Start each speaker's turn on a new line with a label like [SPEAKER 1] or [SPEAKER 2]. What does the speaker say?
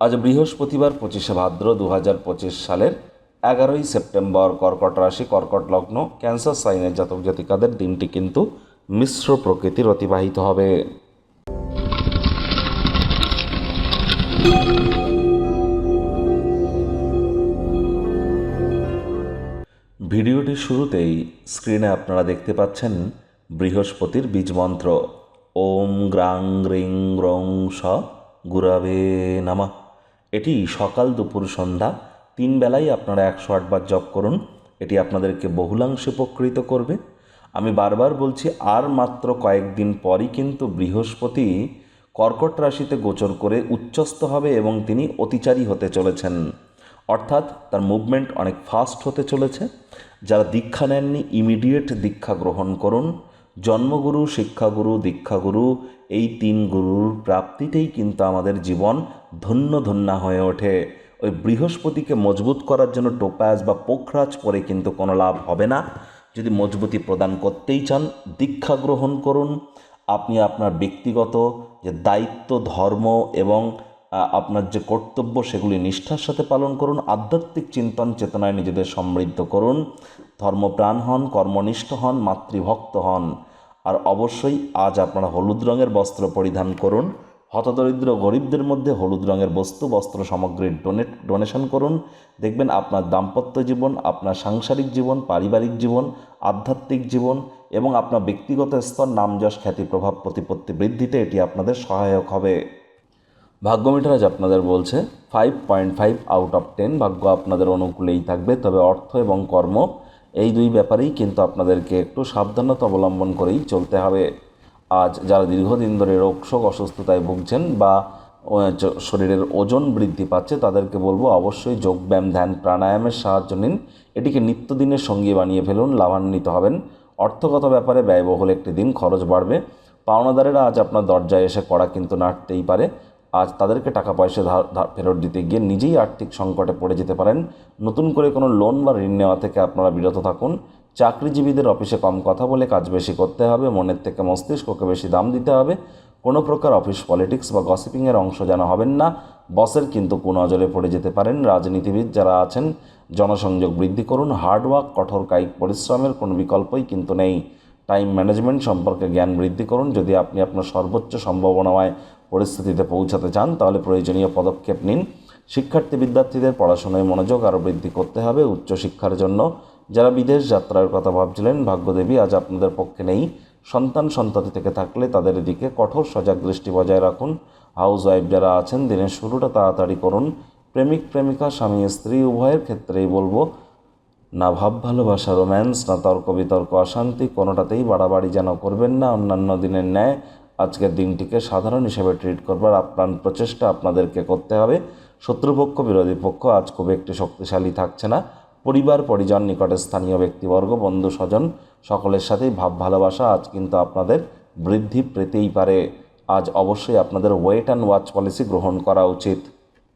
[SPEAKER 1] আজ বৃহস্পতিবার পঁচিশে ভাদ্র দু হাজার পঁচিশ সালের এগারোই সেপ্টেম্বর কর্কট রাশি, কর্কট লগ্ন, ক্যান্সার সাইনের জাতক জাতিকাদের দিনটি কিন্তু মিশ্র প্রকৃতির অতিবাহিত হবে। ভিডিওটির শুরুতেই স্ক্রিনে আপনারা দেখতে পাচ্ছেন বৃহস্পতির বীজমন্ত্র ওম গ্রাং রিং রং স গুরাবে নামা। এটি সকাল দুপুর সন্ধ্যা, তিন বেলায় আপনারা একশো আটবার জপ করুন। এটি আপনাদেরকে বহুলাংশে উপকৃত করবে। আমি বারবার বলছি, আর মাত্র কয়েকদিন পরই কিন্তু বৃহস্পতি কর্কট রাশিতে গোচর করে উচ্চস্থ হবে এবং তিনি অতিচারী হতে চলেছেন। অর্থাৎ তার মুভমেন্ট অনেক ফাস্ট হতে চলেছে। যারা দীক্ষা নেননি ইমিডিয়েট দীক্ষা গ্রহণ করুন। জন্মগুরু, শিক্ষাগুরু, দীক্ষাগুরু, এই তিন গুরুর প্রাপ্তিতেই কিন্তু আমাদের জীবন ধন্য ধন্য হয়ে ওঠে। ওই বৃহস্পতিকে মজবুত করার জন্য টোপাজ বা পোখরাজ পরে কিন্তু কোনো লাভ হবে না। যদি মজবুতি প্রদান করতেই চান, দীক্ষা গ্রহণ করুন। আপনি আপনার ব্যক্তিগত যে দায়িত্ব, ধর্ম এবং আপনার যে কর্তব্য, সেগুলি নিষ্ঠার সাথে পালন করুন। আধ্যাত্মিক চিন্তন চেতনায় নিজেদের সমৃদ্ধ করুন। ধর্মপ্রাণ হন, কর্মনিষ্ঠ হন, মাতৃভক্ত হন। আর অবশ্যই আজ আপনারা হলুদ রঙের বস্ত্র পরিধান করুন। হতদরিদ্র গরিবদের মধ্যে হলুদ রঙের বস্তু, বস্ত্র সামগ্রীর ডোনেট, ডোনেশন করুন। দেখবেন আপনার দাম্পত্য জীবন, আপনার সাংসারিক জীবন, পারিবারিক জীবন, আধ্যাত্মিক জীবন এবং আপনার ব্যক্তিগত স্তর নামযশ খ্যাতি প্রভাব প্রতিপত্তি বৃদ্ধিতে এটি আপনাদের সহায়ক হবে। ভাগ্য মিটার আজ আপনাদের বলছে five point five out of ten ভাগ্য আপনাদের অনুকূলেই থাকবে, তবে অর্থ এবং কর্ম এই দুই ব্যাপারেই কিন্তু আপনাদেরকে একটু সাবধানতা অবলম্বন করেই চলতে হবে। আজ যারা দীর্ঘদিন ধরে রোগশোক অসুস্থতায় ভুগছেন বা শরীরের ওজন বৃদ্ধি পাচ্ছে, তাদেরকে বলব অবশ্যই যোগব্যায়াম, ধ্যান, প্রাণায়ামের সাহায্য নিন। এটিকে নিত্যদিনের সঙ্গী বানিয়ে ফেলুন, লাভান্বিত হবেন। অর্থগত ব্যাপারে ব্যয়বহুল একটি দিন, খরচ বাড়বে। পাওনাদারেরা আজ আপনার দরজায় এসে কড়া কিন্তু নাড়তেই পারে। আজ তাদেরকে টাকা পয়সা ধার ফেরত দিতে গিয়ে নিজেই আর্থিক সংকটে পড়ে যেতে পারেন। নতুন করে কোনো লোন বা ঋণ নেওয়া থেকে আপনারা বিরত থাকুন। চাকরিজীবীদের অফিসে কম কথা বলে কাজ বেশি করতে হবে, মনের থেকে মস্তিষ্ককে বেশি দাম দিতে হবে। কোনো প্রকার অফিস পলিটিক্স বা গসিপিংয়ের অংশ যেন হবেন না। বসের কিন্তু কুনজরে পড়ে যেতে পারেন রাজনীতিবিদ যারা আছেন। জনসংযোগ বৃদ্ধি করুন হার্ডওয়ার্ক কঠোর কায়িক পরিশ্রমের কোনো বিকল্পই কিন্তু নেই। টাইম ম্যানেজমেন্ট সম্পর্কে জ্ঞান বৃদ্ধি করুন। যদি আপনি আপনার সর্বোচ্চ সম্ভাবনাময় পরিস্থিতিতে পৌঁছাতে চান, তাহলে প্রয়োজনীয় পদক্ষেপ নিন। শিক্ষার্থী বিদ্যার্থীদের পড়াশোনায় মনোযোগ আরও বৃদ্ধি করতে হবে উচ্চশিক্ষার জন্য। যারা বিদেশ যাত্রার কথা ভাবছিলেন, ভাগ্যদেবী আজ আপনাদের পক্ষে নেই। সন্তান সন্ততি থেকে থাকলে তাদের দিকে কঠোর সজাগ দৃষ্টি বজায় রাখুন। হাউস ওয়াইফ যারা আছেন, দিনের শুরুটা তাড়াতাড়ি করুন। প্রেমিক, প্রেমিকা, স্বামী, স্ত্রী, উভয়ের ক্ষেত্রেই বলব, না ভাব, ভালোবাসা, রোম্যান্স, না তর্ক, বিতর্ক, অশান্তি, কোনোটাতেই বাড়াবাড়ি যেন করবেন না। অন্যান্য দিনের ন্যায় আজকের দিনটিকে সাধারণ হিসেবে ট্রিট করবার আপ্রাণ প্রচেষ্টা আপনাদেরকে করতে হবে। শত্রুপক্ষ, বিরোধী পক্ষ আজ খুব একটি শক্তিশালী থাকছে না। পরিবার, পরিজন, নিকটে স্থানীয় ব্যক্তিবর্গ, বন্ধু, স্বজন, সকলের সাথেই ভাব, ভালোবাসা আজ কিন্তু আপনাদের বৃদ্ধি পেতেই পারে। আজ অবশ্যই আপনাদের ওয়েট অ্যান্ড ওয়াচ পলিসি গ্রহণ করা উচিত।